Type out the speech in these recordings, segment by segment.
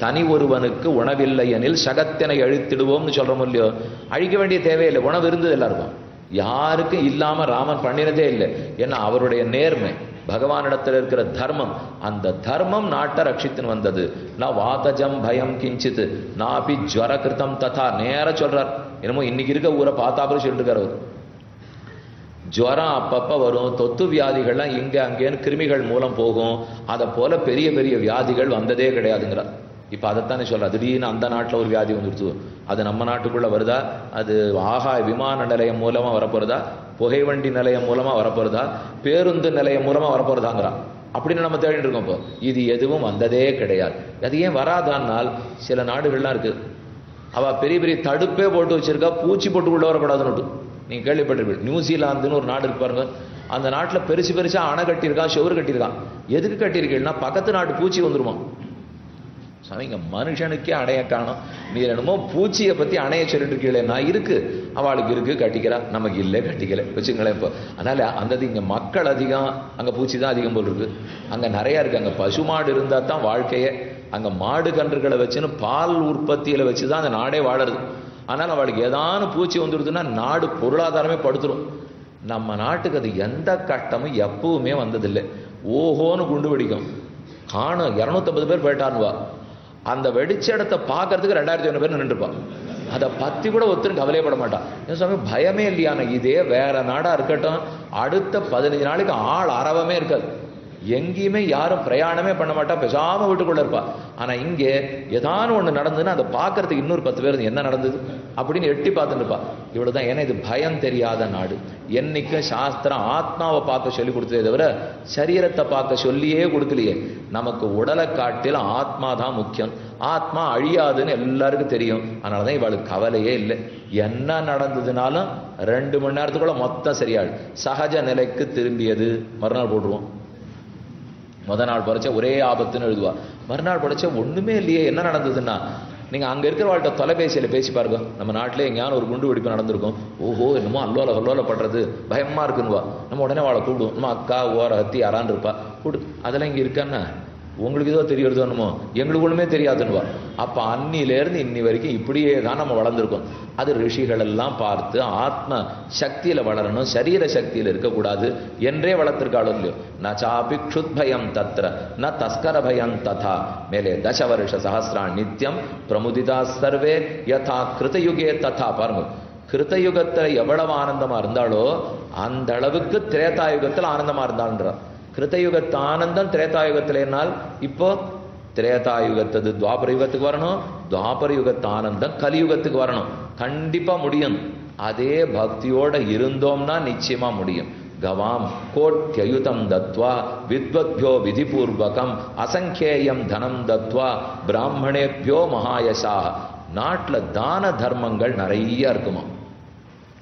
தனி ஒருவனுக்கு உணவில்லை எனில் சகத்தினை அழித்திடுவோம்னு சொல்றோம் இல்லையோ? அழிக்க வேண்டிய தேவையில்லை. உணவு இருந்தது எல்லாருக்கும். யாருக்கும் இல்லாம ராமன் பண்ணினதே இல்லை. ஏன்னா அவருடைய நேர்மை பகவானிடத்தில் இருக்கிற தர்மம் அந்த தர்மம் நாட்டை ரட்சித்துன்னு வந்தது. நான் வாதஜம் பயம் கிஞ்சித் நாபி ஜுவர கிருத்தம் ததா நேர சொல்றார். என்னமோ இன்னைக்கு இருக்க ஊரை பார்த்தாப்புல சொல்லிட்டு அவர். ஜுவரம் அப்பப்ப வரும். தொத்து வியாதிகள்லாம் இங்க அங்கேன்னு கிருமிகள் மூலம் போகும். அதை போல பெரிய பெரிய வியாதிகள் வந்ததே கிடையாதுங்கிறார். இப்போ அதைத்தானே சொல்ற. திடீர்னு அந்த நாட்டில் ஒரு வியாதி வந்துடுச்சு. அது நம்ம நாட்டுக்குள்ளே வருதா? அது ஆகா விமான நிலையம் மூலமாக வரப்போகிறதா புகைவண்டி நிலையம் மூலமாக வரப்போகிறதா பேருந்து நிலையம் மூலமாக வரப்போகிறதாங்கிறான் அப்படின்னு நம்ம தேடிட்டு இருக்கோம் இப்போ. இது எதுவும் வந்ததே கிடையாது. அது ஏன் வராதான்னால் சில நாடுகள்லாம் இருக்குது அவள் பெரிய பெரிய தடுப்பே போட்டு வச்சிருக்கா. பூச்சி போட்டு உள்ள வரக்கூடாதுன்னு நீங்கள் கேள்விப்பட்டிருப்பீங்க. நியூசிலாந்துன்னு ஒரு நாடு இருக்கு பாருங்க. அந்த நாட்டில் பெருசு பெருசாக அணை கட்டியிருக்கான் செவரு கட்டியிருக்கான். எதுக்கு கட்டியிருக்கீங்கன்னா பக்கத்து நாட்டு பூச்சி வந்துருமா? சாமிங்க மனுஷனுக்கே அணைய காணும் நீ என்னமோ பூச்சியை பற்றி அணைய சொல்லிட்டு இருக்கீங்களேன்னா இருக்கு. அவளுக்கு இருக்கு கட்டிக்கிறா. நமக்கு இல்லை கட்டிக்கல. வச்சுங்களேன் இப்போ. அதனால் அந்த இங்கே மக்கள் அதிகம். அங்கே பூச்சி தான் அதிகம் போல் இருக்கு. அங்கே நிறையா இருக்குது அங்கே பசுமாடு இருந்தால் தான் வாழ்க்கையே. அங்கே மாடு கன்றுகளை வச்சுன்னு பால் உற்பத்தியில் வச்சு தான் அந்த நாடே வாழறது. ஆனால் அவளுக்கு ஏதானு பூச்சி வந்துடுதுன்னா நாடு பொருளாதாரமே படுத்துடும் நம்ம நாட்டுக்கு அது எந்த கட்டமும் எப்பவுமே வந்ததில்லை. ஓஹோன்னு குண்டு வெடிக்கும். காணும். இரநூத்தம்பது பேர் போயிட்டான்வா அந்த வெடிச்ச இடத்த பார்க்கறதுக்கு ரெண்டாயிரத்தி ஐநூறு பேர் நின்றுப்பான் அதை பற்றி கூட ஒருத்தரும் கவலையப்பட மாட்டான். ஏன் சுவாமி பயமே இல்லையான இதே வேற நாடாக இருக்கட்டும். அடுத்த பதினஞ்சு நாளைக்கு ஆள் அறவமே இருக்காது. எங்கேயுமே யாரும் பிரயாணமே பண்ண மாட்டா பேசாம வீட்டுக்குள்ள இருப்பா. ஆனா இங்கே ஏதானு ஒண்ணு நடந்ததுன்னா அதை பார்க்கறதுக்கு இன்னொரு பத்து பேர் என்ன நடந்தது? அப்படின்னு எட்டி பார்த்துருப்பா இவ்வளோ இவ்வளவுதான் ஏன்னா இது பயம் தெரியாத நாடு. என்னைக்கும் சாஸ்திரம் ஆத்மாவை பார்க்க சொல்லி கொடுத்ததே தவிர சரீரத்தை பார்க்க சொல்லியே கொடுக்கலையே. நமக்கு உடலை காட்டில் ஆத்மா தான் முக்கியம். ஆத்மா அழியாதுன்னு எல்லாருக்கும் தெரியும். அதனாலதான் இவளுக்கு கவலையே இல்லை. என்ன நடந்ததுனாலும் ரெண்டு மணி நேரத்துக்குள்ள மொத்தம் சரியாடு சகஜ நிலைக்கு திரும்பியது. மறுநாள் போட்டுருவோம். முத நாள் படைச்சா ஒரே ஆபத்துன்னு எழுதுவா. மறுநாள் படைச்சா ஒண்ணுமே இல்லையே என்ன நடந்ததுன்னா நீங்க அங்க இருக்கிறவாள்கிட்ட தொலைபேசியில பேசி பாருங்க. நம்ம நாட்டிலே எங்கேயான ஒரு குண்டு வெடிப்பு நடந்திருக்கும். ஓஹோ என்னமோ அல்லோல அல்லோல படுறது பயமா இருக்குன்னுவா. நம்ம உடனே அவளை கூப்பிடுவோம். நம்ம அக்கா ஓர ஹத்தி யாரான் இருப்பா. கூடு அதெல்லாம் இங்க இருக்கான்னா உங்களுக்கு ஏதோ தெரியறது என்னமோ? எங்களுக்கு ஒன்றுமே தெரியாதுன்னுவா. அப்ப அன்னிலேருந்து இன்னி வரைக்கும் இப்படியே தான் நம்ம வளர்ந்துருக்கோம். அது ரிஷிகள் எல்லாம் பார்த்து ஆத்ம சக்தியில வளரணும் சரீர சக்தியில இருக்கக்கூடாது என்றே வளர்த்துருக்காளோ இல்லையோ? ந சாபி பயம் தத்ர ந தஸ்கர பயம் ததா. மேலே தச வருஷ சகசிரா நித்தியம் பிரமுதிதா சர்வே யதா கிருதயுகே ததா. பாருங்க. கிருத்தயுகத்துல எவ்வளவு ஆனந்தமா இருந்தாலோ அந்த அளவுக்கு திரேதாயுகத்தில் ஆனந்தமா இருந்தான்றார் கிருத்தயுகத்து ஆனந்தம் திரேதாயுகத்தில் என்னால் இப்போ திரேதாயுகத்தது துவாபர யுகத்துக்கு வரணும் துவாபர யுகத்து ஆனந்தம் கலியுகத்துக்கு வரணும். கண்டிப்பாக முடியும். அதே பக்தியோட இருந்தோம்னா நிச்சயமா முடியும். கவாம் கோட்யயுதம் தத்வா வித்வத்யோ விதிபூர்வகம் அசங்கேயம் தனம் தத்வா பிராமணேபியோ மகாயசா. நாட்டில் தான தர்மங்கள் நிறைய இருக்குமா?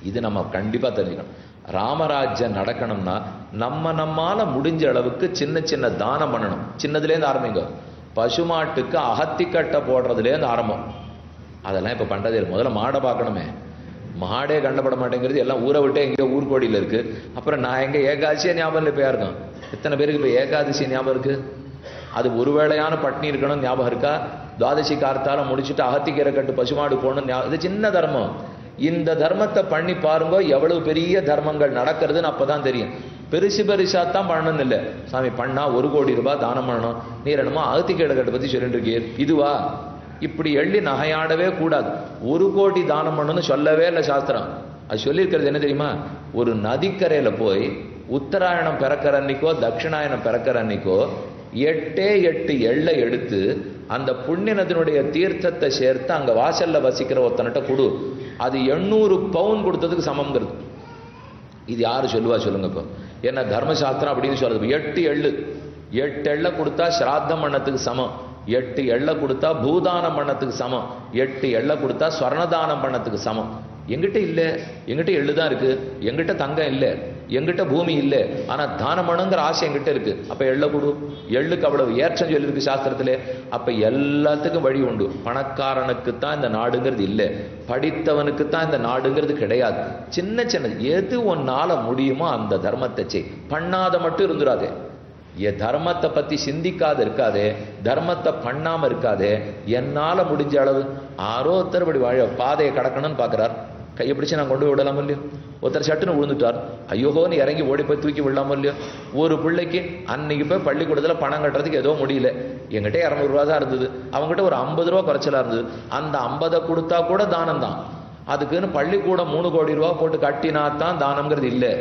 இது நம்ம கண்டிப்பாக தெரிஞ்சுக்கணும். ராமராஜ்யம் நடக்கணும்னா நம்ம நம்மால முடிஞ்ச அளவுக்கு சின்ன சின்ன தானம் பண்ணணும். சின்னதுலேருந்து ஆரம்பிங்க. பசுமாட்டுக்கு அகத்திக்கட்டை போடுறதுலேருந்து ஆரம்பம். அதெல்லாம் இப்போ பண்ணுறது இல்லை. முதல்ல மாடை பார்க்கணுமே. மாடே கண்டப்பட மாட்டேங்கிறது எல்லாம் ஊரை விட்டு எங்கேயோ ஊர்கோடியில் இருக்கு. அப்புறம் நான் எங்கே ஏகாதசியாக ஞாபகம் இப்போ இருக்கும் எத்தனை பேருக்கு இப்போ ஏகாதசி ஞாபகம் இருக்கு? அது ஒரு வேளையான பட்னி இருக்கணும் ஞாபகம் இருக்கா? துவாதசி கார்த்தால முடிச்சுட்டு அகத்திக்கீரை கட்டு பசுமாடு போகணும் ஞாபகம் இது சின்ன தர்மம். இந்த தர்மத்தை பண்ணி பாருங்க எவ்வளவு பெரிய தர்மங்கள் நடக்கிறதுன்னு அப்பதான் தெரியும். பெருசு பெருசா தான் பண்ணணும் இல்லை. சாமி பண்ணா ஒரு கோடி ரூபாய் தானம் பண்ணணும். நீர் என்னமோ அகத்திக்கீரை கட்டு பத்தி சொல்லிட்டு இருக்கீர் இதுவா? இப்படி எள்ளி நகையாடவே கூடாது. ஒரு கோடி தானம் பண்ணணும்னு சொல்லவே இல்லை சாஸ்திரம். அது சொல்லியிருக்கிறது என்ன தெரியுமா? ஒரு நதிக்கரையில போய் உத்தராயணம் பிறக்கிற அன்னைக்கோ தட்சிணாயணம் பிறக்கிற அன்னைக்கோ எட்டே எட்டு எள்ளை எடுத்து அந்த புண்ணியனத்தினுடைய தீர்த்தத்தை சேர்த்து அங்க வாசல்ல வசிக்கிற ஒருத்தன்கிட்ட கொடு. அது எண்ணூறு பவுன் கொடுத்ததுக்கு சமம்ங்கிறது. இது யார் சொல்லுவா சொல்லுங்க இப்போ. என்ன தர்மசாஸ்திரம் அப்படின்னு சொல்றது. எட்டு எள்ளு. எட்டு எள்ள கொடுத்தா சிராத்தம் பண்ணத்துக்கு சமம். எட்டு எள்ள கொடுத்தா பூதானம் பண்ணத்துக்கு சமம். எட்டு எள்ள கொடுத்தா ஸ்வர்ணதானம் பண்ணத்துக்கு சமம். எங்கிட்ட இல்லை. எங்கிட்ட எள்ளு தான் இருக்கு. எங்கிட்ட தங்கம் இல்லை. எங்கிட்ட பூமி இல்லை. ஆனால் தானமணுங்கிற ஆசை எங்கிட்ட இருக்கு. அப்போ எள்ள கொடு. எள்ளுக்கு அவ்வளவு ஏற்றம் சொல்லியிருக்கு சாஸ்திரத்தில். அப்போ எல்லாத்துக்கும் வழி உண்டு. பணக்காரனுக்கு தான் இந்த நாடுங்கிறது இல்லை. படித்தவனுக்கு தான் இந்த நாடுங்கிறது கிடையாது. சின்ன சின்ன எது உன்னால் முடியுமோ அந்த தர்மத்தை செய். பண்ணாத மட்டும் இருந்துடாதே எ தர்மத்தை பற்றி சிந்திக்காது இருக்காதே. தர்மத்தை பண்ணாமல் இருக்காதே. என்னால் முடிஞ்ச அளவு. ஆரோ ஒருத்தர் இப்படி வாழ பாதையை கடக்கணும்னு பார்க்குறார் கையை பிடிச்சி நான் கொண்டு போய் விடலாமோ இல்லையோ ஒருத்தர் சட்டுன்னு விழுந்துட்டார் ஐயோன்னு இறங்கி ஓடி போய் தூக்கி விடலாமோ இல்லையோ ஒரு பிள்ளைக்கு அன்னைக்கு போய் பள்ளிக்கூடத்தில் பணம் கட்டுறதுக்கு ஏதோ முடியல எங்கிட்ட இரநூறுவா தான் இருந்தது அவங்ககிட்ட ஒரு ஐம்பது ரூபா குறைச்சலாக இருந்தது அந்த ஐம்பதை கொடுத்தா கூட தானம் தான் அதுக்குன்னு பள்ளிக்கூடம் மூணு கோடி ரூபா போட்டு கட்டினா தான் தானம்ங்கிறது இல்லை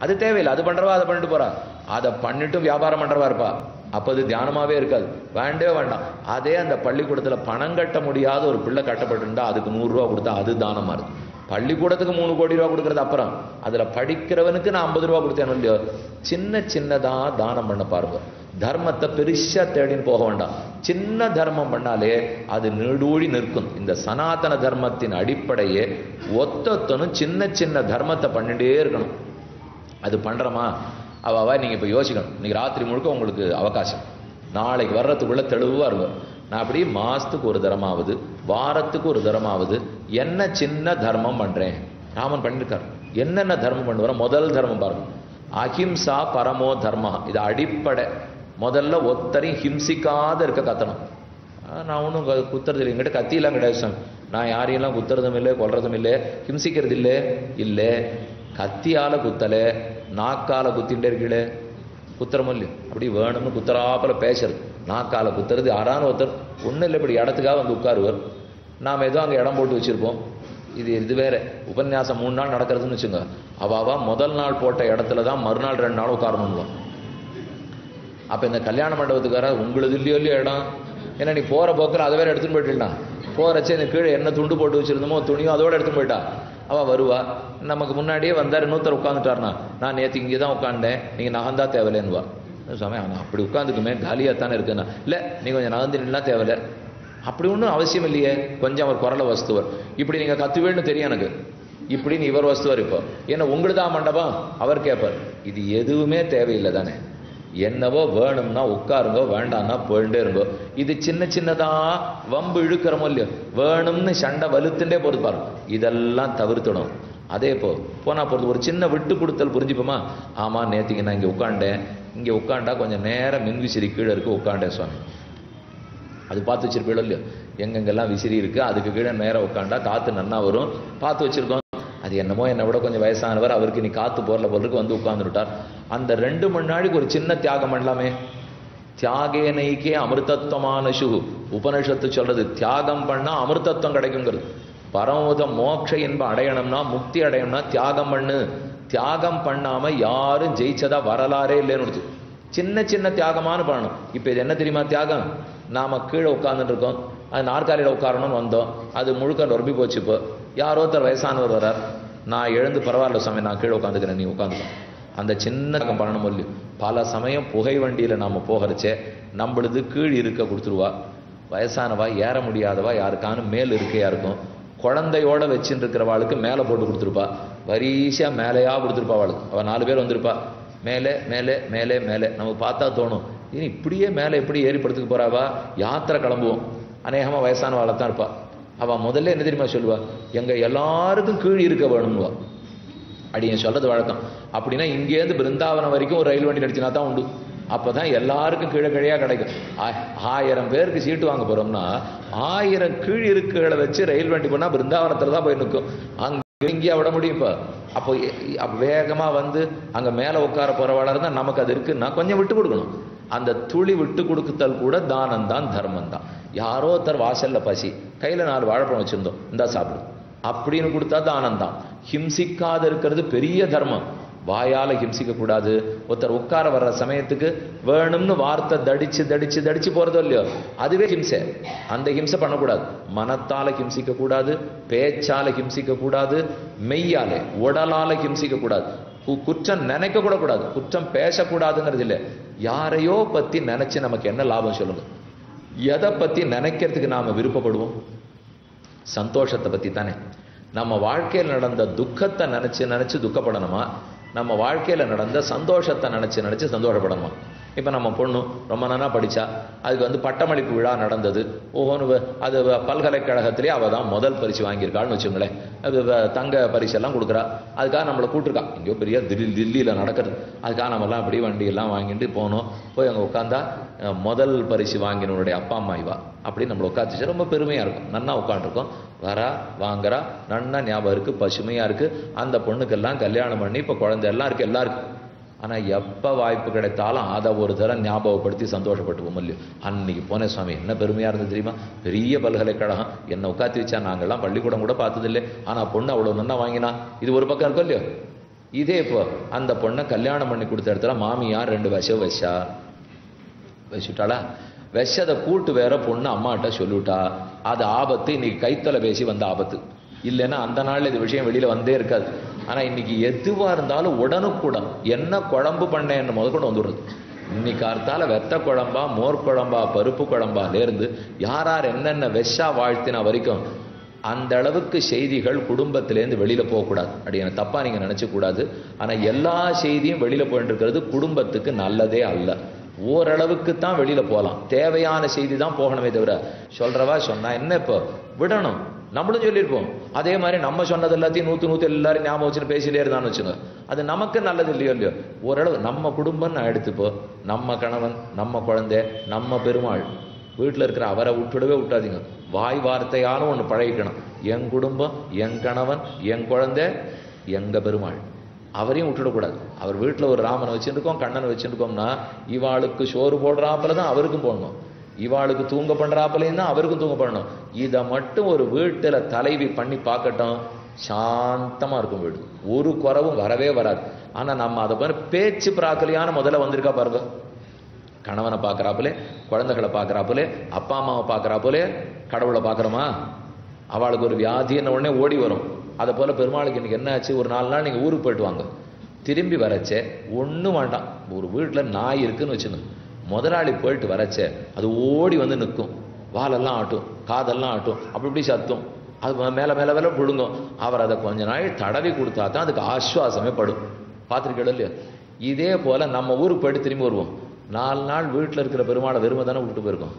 அது தேவையில்லை அது பண்ணுறவா அதை பண்ணிட்டு போறா அதை பண்ணிட்டு வியாபாரம் பண்ணுறவா இருப்பா அப்போ அது தியானமாகவே இருக்காது வேண்டவே வேண்டாம் அதே அந்த பள்ளிக்கூடத்தில் பணம் கட்ட முடியாத ஒரு பிள்ளை கட்டப்பட்டிருந்தா அதுக்கு நூறுரூவா கொடுத்தா அது தானமாக இருக்குது பள்ளிக்கூடத்துக்கு மூணு கோடி ரூபா கொடுக்கறது அப்புறம். அதில் படிக்கிறவனுக்கு நான் ஐம்பது ரூபா கொடுத்தேன் இல்லையோ. சின்ன சின்னதாக தானம் பண்ண பாருங்க. தர்மத்தை பெருசா தேடின்னு போக வேண்டாம். சின்ன தர்மம் பண்ணாலே அது நீடூழி நிற்கும். இந்த சனாதன தர்மத்தின் அடிப்படையே ஒத்தொத்தனும் சின்ன சின்ன தர்மத்தை பண்ணிட்டே இருக்கணும். அது பண்ணுறோமா அவ நீங்கள் நீங்க இப்ப யோசிக்கணும். இன்னைக்கு ராத்திரி முழுக்க உங்களுக்கு அவகாசம். நாளைக்கு வர்றதுக்குள்ள தெளிவாக இருக்கும். நான் அப்படி மாதத்துக்கு ஒரு தரமாவது வாரத்துக்கு ஒரு தரமாவது என்ன சின்ன தர்மம் பண்ணுறேன் ராமன் பண்ணியிருக்கார் என்னென்ன தர்மம் பண்ணுவார் முதல் தர்மம் பாருங்க. அஹிம்சா பரமோ தர்மா இது அடிப்படை. முதல்ல ஒத்தரையும் ஹிம்சிக்காத இருக்க கத்தணும். நான் ஒன்றும் குத்துறது இல்லை எங்கிட்ட கத்தியெல்லாம் கிடையாது சாமி. நான் யாரையெல்லாம் குத்துறதும் இல்லை கொல்றதும் இல்லை ஹிம்சிக்கிறது இல்லை. இல்லை. கத்தியால் குத்தலை நாக்கால் குத்திட்டே இருக்கீங்களே. குத்துறமும் இல்லை. அப்படி வேணும்னு குத்துறாப்பில் பேசுறது. நாக்கால குத்துறது யாரான ஒருத்தர் ஒன்றும் இல்லை இப்படி இடத்துக்காக வந்து உட்காருவர். நாம் ஏதோ அங்கே இடம் போட்டு வச்சிருப்போம். இது இது வேறு. உபன்யாசம் மூணு நாள் நடக்கிறதுன்னு வச்சுங்க அவாவா முதல் நாள் போட்ட இடத்துல தான் மறுநாள் ரெண்டு நாள் உட்காரணும்னுவோம் அப்போ இந்த கல்யாண மண்டபத்துக்கார உங்களுது இல்லையோ இல்லையோ இடம். ஏன்னா நீ போகிற போக்கில் அதை வேறு எடுத்துன்னு போயிட்டுனா போகிறச்சே இந்த கீழே என்ன துண்டு போட்டு வச்சிருந்தோமோ துணியோ அதோடு எடுத்துன்னு போயிட்டா. அவள் வருவா. நமக்கு முன்னாடியே வந்தார் இன்னொருத்தர் உட்காந்துட்டார்னா நான் நேற்று இங்கே தான் உட்காந்தேன் நீங்கள் நகந்தா தேவையில்லைன்னுவா. சமயம் நான் அப்படி உட்காந்துக்குமே காலியாக தானே இருக்குன்னா இல்லை நீ கொஞ்சம் நகர்ந்து நின்னா தேவையில்ல. அப்படி ஒன்றும் அவசியம் இல்லையே. கொஞ்சம் அவர் குரலை வஸ்துவர் இப்படி நீங்கள் கத்துவேன்னு தெரியும் எனக்கு. இப்படின்னு இவர் வஸ்துவர் இப்போ. ஏன்னா உங்களுதான் மண்டபம்? அவர் கேட்பார் இது எதுவுமே தேவையில்லை தானே. என்னவோ வேணும்னா உட்காருங்கோ வேண்டாம்னா போயிட்டே இருங்கோ. இது சின்ன சின்னதா வம்பு இழுக்கிறமோ இல்லையோ. வேணும்னு சண்டை வலுத்துட்டே போறது பாருங்க இதெல்லாம் தவிர்த்தணும் அதே போ. போனால் பொறுத்து ஒரு சின்ன விட்டு கொடுத்தல் புரிஞ்சுப்போமா? ஆமாம் நேற்றுக்கு நான் இங்கே உட்காண்டேன் இங்கே உட்காண்டா கொஞ்சம் நேரம் மின் விசிறி கீழே இருக்க உட்காண்டேன் சுவாமி. அது பார்த்து வச்சிருப்பீங்களோ இல்லையோ? எங்கெங்கெல்லாம் விசிறி இருக்கு அதுக்கு கீழே நேரம் உட்காண்டா காற்று நன்னா வரும். பார்த்து வச்சிருக்கோம். அது என்னமோ என்னை விட கொஞ்சம் வயசானவர் அவருக்கு நீ காற்று போர்ல போறதுக்கு வந்து உட்கார்ந்துட்டார். அந்த ரெண்டு மணி நாளைக்கு ஒரு சின்ன தியாகம் பண்ணலாமே. தியாகேனைக்கே அமிர்தத்துவமான சுகு உபனிஷத்து சொல்றது தியாகம் பண்ணால் அமிர்தத்துவம் கிடைக்குங்கிறது. பரமத மோட்ச இன்பம் அடையணும்னா முக்தி அடையணும்னா தியாகம் பண்ணு. தியாகம் பண்ணாமல் யாரும் ஜெயிச்சதா வரலாறே இல்லைன்னு சின்ன சின்ன தியாகமான பண்ணணும் இப்போ இது என்ன தெரியுமா தியாகம்? நாம் கீழே உட்காந்துட்டு இருக்கோம். அது நாற்காலியில் உட்காரணும்னு வந்தோம். அது முழுக்க நொறுபி போச்சு இப்போ. யாரோ ஒருத்தர் வயசானவர் வரார். நான் எழுந்து பரவாயில்ல சாமி நான் கீழே உட்காந்துக்கிறேன் நீ உட்காந்துக்கோ அந்த சின்ன தியாகம் பண்ணணும் இல்லையோ பல சமயம் புகை வண்டியில் நாம் போகிறச்சே நம்மளுது கீழ் இருக்க கொடுத்துருவா. வயசானவா ஏற முடியாதவா யாருக்கானும் மேல் இருக்கையாக இருக்கும். குழந்தையோட வச்சுட்டு இருக்கிறவாளுக்கு மேலே போட்டு கொடுத்துருப்பா. வரிசையாக மேலேயா கொடுத்துருப்பா அவளுக்கு. அவள் நாலு பேர் வந்திருப்பா. மேலே மேலே மேலே மேலே. நமக்கு பார்த்தா தோணும். இனி இப்படியே மேலே எப்படி ஏறி படுத்துக்க யாத்திரை கிளம்புவோம். அநேகமாக வயசானவாளை தான் இருப்பா. அவள் முதல்ல என்ன தெரியுமா சொல்லுவா? எங்கள் எல்லாருக்கும் கீழ் இருக்க வேணும்னுவா. அப்படின்னு சொல்கிறது வழக்கம். அப்படின்னா இங்கேருந்து பிருந்தாவனம் வரைக்கும் ஒரு ரயில் வண்டி நடிச்சினா தான் உண்டு. அப்போ தான் எல்லாருக்கும் கீழே கிழையாக கிடைக்கும். ஆ- ஆயிரம் பேருக்கு சீட்டு வாங்க போகிறோம்னா ஆயிரம் கீழ் இருக்கைகளை வச்சு ரயில் வண்டி போனால் பிருந்தாவனத்தில் தான் போய் நிற்கும் அங்கே இங்கேயா விட முடியும் இப்போ. அப்போ வேகமாக வந்து அங்கே மேலே உட்கார போறவாளா இருந்தால் நமக்கு அது இருக்குன்னா கொஞ்சம் விட்டு கொடுக்கணும். அந்த துளி விட்டு கொடுக்குத்தல் கூட தானம் தான் தர்மம் தான். யாரோ ஒருத்தர் வாசலில் பசி. கையில் நாலு வாழைப்பழம் வச்சுருந்தோம். இந்தா சாப்பிடும் அப்படின்னு கொடுத்தா தானம் தான். ஹிம்சிக்காத இருக்கிறது பெரிய தர்மம். வாயால் ஹிம்சிக்கக்கூடாது. ஒருத்தர் உட்கார வர்ற சமயத்துக்கு வேணும்னு வார்த்தை தடிச்சு தடிச்சு தடிச்சு போகிறதோ இல்லையோ அதுவே ஹிம்சை. அந்த ஹிம்சை பண்ணக்கூடாது. மனத்தால் ஹிம்சிக்கக்கூடாது பேச்சால் ஹிம்சிக்கக்கூடாது ஹிம்சிக்க உடலால் மெய்யாலே உடலால ஹிம்சிக்க குற்றம் நினைக்க கூட கூடாது. குற்றம் பேசக்கூடாதுங்கிறது இல்லை. யாரையோ பற்றி நினச்சி நமக்கு என்ன லாபம் சொல்லுங்க? எதை பற்றி நினைக்கிறதுக்கு நாம் விருப்பப்படுவோம்? சந்தோஷத்தை பற்றி தானே நம்ம வாழ்க்கையில் நடந்த துக்கத்தை நினச்சி நினச்சி துக்கப்படணுமா? நம்ம வாழ்க்கையில் நடந்த சந்தோஷத்தை நினச்சி நினச்சி சந்தோஷப்படணும்? இப்போ நம்ம பொண்ணு ரொம்ப நல்லா படித்தா அதுக்கு வந்து பட்டமளிப்பு விழா நடந்தது. ஒவ்வொன்று அது பல்கலைக்கழகத்திலே அவள் தான் முதல் பரிசு வாங்கியிருக்காள்னு வச்சுங்களேன் அது தங்க பரிசெல்லாம் கொடுக்குறா. அதுக்காக நம்மளை கூட்டிருக்கா எங்கேயோ பெரிய தில்லி தில்லியில் நடக்கிறது. அதுக்காக நம்மலாம் அப்படியே வண்டியெல்லாம் வாங்கிட்டு போனோம். போய் அங்கே உட்காந்தா முதல் பரிசு வாங்கினவனுடைய அப்பா அம்மா இவா. அப்படி நம்மளை உட்காந்துச்சு ரொம்ப பெருமையாக இருக்கும். நன்னா உட்காந்துருக்கோம் வரா வாங்குறா. நன்னா ஞாபகம் இருக்குது பசுமையாக இருக்குது அந்த பொண்ணுக்கெல்லாம் கல்யாணம் பண்ணி இப்போ குழந்தை எல்லாம் இருக்கு எல்லாருக்கும். ஆனால் எப்போ வாய்ப்பு கிடைத்தாலும் அதை ஒரு தரம் ஞாபகப்படுத்தி சந்தோஷப்பட்டுவோம் இல்லையோ அன்னைக்கு போனேன் சுவாமி என்ன பெருமையாக இருந்தது தெரியுமா? பெரிய பல்கலைக்கழகம் என்னை உட்காத்தி வச்சா நாங்கள்லாம் பள்ளிக்கூடம் கூட பார்த்ததில்லை. ஆனால் பொண்ணு அவ்வளோ நன்னா வாங்கினா. இது ஒரு பக்கம் இருக்கும் இல்லையோ? இதே இப்போ அந்த பொண்ணை கல்யாணம் பண்ணி கொடுத்த இடத்துல மாமியார் ரெண்டு விஷம் வச்சா. வச்சுட்டாளா? விஷதை கூட்டு வேற பொண்ணு அம்மாட்ட சொல்லிவிட்டா. அது ஆபத்து. இன்னைக்கு கைத்தலை பேசி வந்த ஆபத்து. இல்லைன்னா அந்த நாள் இது விஷயம் வெளியில் வந்தே இருக்காது. ஆனால் இன்னைக்கு எதுவாக இருந்தாலும் உடனுக்குடன் என்ன குழம்பு பண்ணேன்னு முதற்கொண்டு வந்துடுறது. இன்னைக்கு அர்த்தால வெத்த குழம்பா மோர் குழம்பா பருப்பு குழம்பாலேருந்து யார் யார் என்னென்ன வெஷா வாழ்த்தின வரைக்கும் அந்த அளவுக்கு செய்திகள் குடும்பத்திலேருந்து வெளியில் போகக்கூடாது. அப்படி எனக்கு தப்பாக நீங்கள் நினச்சக்கூடாது. ஆனால் எல்லா செய்தியும் வெளியில் போயிட்டுருக்கிறது குடும்பத்துக்கு நல்லதே அல்ல. ஓரளவுக்கு தான் வெளியில் போகலாம் தேவையான செய்தி தான் போகணுமே தவிர சொல்கிறவா சொன்னால் என்ன இப்போ? விடணும். நம்மளும் சொல்லியிருப்போம். அதே மாதிரி நம்ம சொன்னது எல்லாத்தையும் நூற்று நூற்றி எல்லாரும் ஞாபகம் வச்சுன்னு பேசிட்டே இருந்தான்னு வச்சுங்க அது நமக்கு நல்லது இல்லையோ இல்லையோ? ஓரளவு நம்ம குடும்பம் நான் எடுத்துப்போ. நம்ம கணவன் நம்ம குழந்தை நம்ம பெருமாள். வீட்டில் இருக்கிற அவரை விட்டுடவே விட்டாதீங்க. வாய் வார்த்தையாலும் ஒன்று பழகிக்கணும். என் குடும்பம் என் கணவன் என் குழந்தை எங்கள் பெருமாள். அவரையும் விட்டுடக்கூடாது. அவர் வீட்டில் ஒரு ராமனை வச்சுருக்கோம் கண்ணனை வச்சுருக்கோம்னா இவாளுக்கு சோறு போடுறாப்புல தான் அவருக்கும் போடணும். இவாளுக்கு தூங்க பண்ணுறாப்புலேன்னா அவருக்கும் தூங்க பண்ணணும். இதை மட்டும் ஒரு வீட்டில் தலைவி பண்ணி பார்க்கட்டும் சாந்தமாக இருக்கும் வீடு. ஒரு குறவும் வரவே வராது. ஆனால் நம்ம அதை பாரு பேச்சு பிராக்கலியான முதல்ல வந்திருக்கா பாருங்க. கணவனை பார்க்கறாப்புலே குழந்தைகளை பார்க்கறாப்புலே அப்பா அம்மாவை பார்க்குறாப்புலே கடவுளை பார்க்குறோமா? அவளுக்கு ஒரு வியாதின்னு உடனே ஓடி வரும். அதை போல பெருமாளுக்கு இன்றைக்கி என்ன ஆச்சு? ஒரு நாலு நாள் நீங்கள் ஊருக்கு போயிட்டு வாங்க. திரும்பி வரச்சே ஒன்றும் வேண்டாம். ஒரு வீட்டில் நாய் இருக்குன்னு வச்சுருந்தோம் முதலாளி போயிட்டு வரச்சே அது ஓடி வந்து நிற்கும். வாலெல்லாம் ஆட்டும் காதெல்லாம் ஆட்டும் அப்படி இப்படி சத்தும். அது மேலே மேலே மேலே விழுங்கும் அவர் அதை கொஞ்ச நாள் தடவி கொடுத்தா தான் அதுக்கு ஆஸ்வாசமே படும். பார்த்துருக்கீங்களா இல்லையா? இதே போல் நம்ம ஊருக்கு போயிட்டு திரும்பி வருவோம். நாலு நாள் வீட்டில் இருக்கிற பெருமாளை வெறுமை தானே விட்டு போயிருக்கோம்.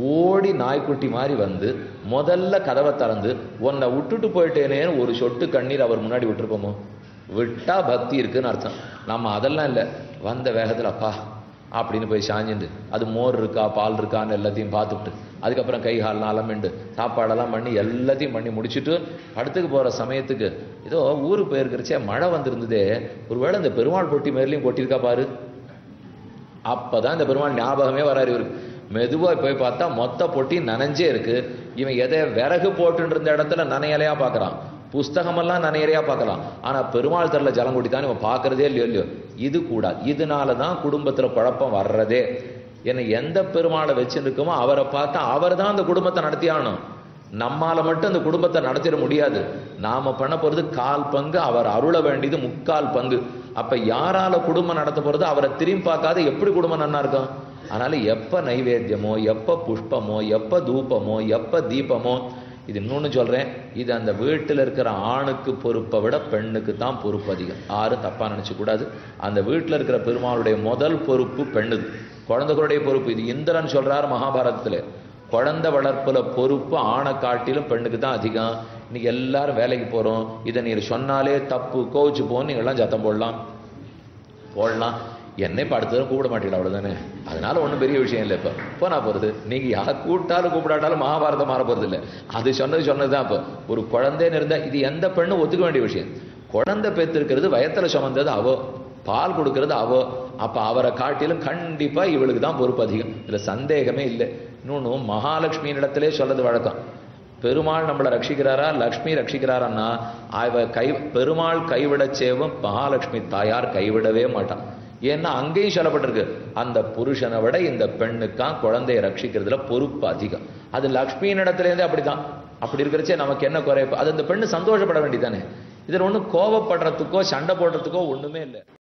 ஓடி நாய்க்குட்டி மாதிரி வந்து முதல்ல கதவை திறந்து உன்னை விட்டுட்டு போயிட்டேனேன்னு ஒரு சொட்டு கண்ணீர் அவர் முன்னாடி விட்டுருப்போமோ? விட்டா பக்தி இருக்குன்னு அர்த்தம். நம்ம அதெல்லாம் இல்லை. வந்த வேகத்தில் அப்பா அப்படின்னு போய் சாஞ்சிண்டு அது மோர் இருக்கா பால் இருக்கான்னு எல்லாத்தையும் பார்த்துட்டு அதுக்கப்புறம் கை கால்லாம் அலமிண்டு சாப்பாடெல்லாம் பண்ணி எல்லாத்தையும் பண்ணி முடிச்சுட்டு படத்துக்கு போகிற சமயத்துக்கு ஏதோ ஊருக்கு போயிருக்கிறச்சே மழை வந்திருந்ததே ஒருவேளை இந்த பெருமாள் பொட்டி மேலேயும் கொட்டியிருக்கா பாரு. அப்பதான் இந்த பெருமாள் ஞாபகமே வராரு இவருக்கு. மெதுவாக போய் பார்த்தா மொத்த பொட்டி நனைஞ்சே இருக்கு. இவன் எதை விறகு போட்டுட்டு இருந்த இடத்துல நனையலையா பார்க்குறான். புஸ்தகமெல்லாம் நான் நிறையா பார்க்கலாம். ஆனால் பெருமாள் தரல ஜலம் குடித்தான் இவன் பார்க்கறதே இல்லையோ இல்லையோ. இது கூடாது இதனால தான் குடும்பத்தில் குழப்பம் வர்றதே. என்னை எந்த பெருமாளை வச்சுருக்கோமோ அவரை பார்த்தா அவர் தான் அந்த குடும்பத்தை நடத்தி ஆகணும். மட்டும் அந்த குடும்பத்தை நடத்திட முடியாது. நாம் பண்ண போகிறது கால் பங்கு அவர் அருள வேண்டியது முக்கால் பங்கு. அப்போ யாரால குடும்பம் நடத்த போகிறது அவரை திரும்பி பார்க்காத எப்படி குடும்பம் நன்னா இருக்கும்? அதனால் எப்போ நைவேத்தியமோ எப்போ புஷ்பமோ எப்போ தூபமோ எப்போ தீபமோ இது இன்னொன்று சொல்கிறேன் இது அந்த வீட்டில் இருக்கிற ஆணுக்கு பொறுப்பை விட பெண்ணுக்கு தான் பொறுப்பு அதிகம். யாரும் தப்பாக நினைச்சு அந்த வீட்டில் இருக்கிற பெருமாளுடைய முதல் பொறுப்பு பெண்ணுக்கு குழந்தைகளுடைய பொறுப்பு. இது இந்திரன் சொல்கிறார் மகாபாரதத்தில். குழந்தை வளர்ப்பில் பொறுப்பு ஆணை காட்டிலும் பெண்ணுக்கு தான் அதிகம். இன்னைக்கு எல்லாரும் வேலைக்கு போகிறோம் இதை நீர் சொன்னாலே தப்பு. கோவிச்சு போன்னு நீங்கள்லாம் சத்தம் போடலாம். போடலாம். என்னை இப்போ அடுத்த தடவை கூப்பிட மாட்டீங்களா அவ்வளோதானே அதனால ஒன்றும் பெரிய விஷயம் இல்லை இப்போ. போனால் போகிறது நீங்கள் யார் கூப்பிட்டாலும் கூப்பிடாட்டாலும் மகாபாரதம் மாற போகிறது இல்லை. அது சொன்னது சொன்னது தான் இப்போ. ஒரு குழந்தைன்னு இருந்தால் இது எந்த பெண்ணும் ஒத்துக்க வேண்டிய விஷயம். குழந்தை பெற்றிருக்கிறது வயத்தில் சுமந்தது அவோ. பால் கொடுக்கறது அவோ. அப்போ அவரை காட்டிலும் கண்டிப்பாக இவளுக்கு தான் பொறுப்பு அதிகம். இதில் சந்தேகமே இல்லை. இன்னொன்று மகாலட்சுமியின் இடத்திலே சொல்லது வழக்கம். பெருமாள் நம்மளை ரட்சிக்கிறாரா? லக்ஷ்மி ரட்சிக்கிறாரான்னா அவ கை பெருமாள் கைவிடச் சேவும் மகாலட்சுமி தாயார் கைவிடவே மாட்டான். ஏன்னா அங்கேயும் சொல்லப்பட்டிருக்கு. அந்த புருஷனை விட இந்த பெண்ணுக்கான் குழந்தையை ரட்சிக்கிறதுல பொறுப்பு அதிகம். அது லக்ஷ்மியின் இடத்துலேருந்தே அப்படிதான். அப்படி இருக்கிறச்சே நமக்கு என்ன குறைப்பு? அது அந்த பெண்ணு சந்தோஷப்பட வேண்டியதானே இதில் ஒன்றும் கோவப்படுறதுக்கோ சண்டை போடுறதுக்கோ ஒண்ணுமே இல்லை.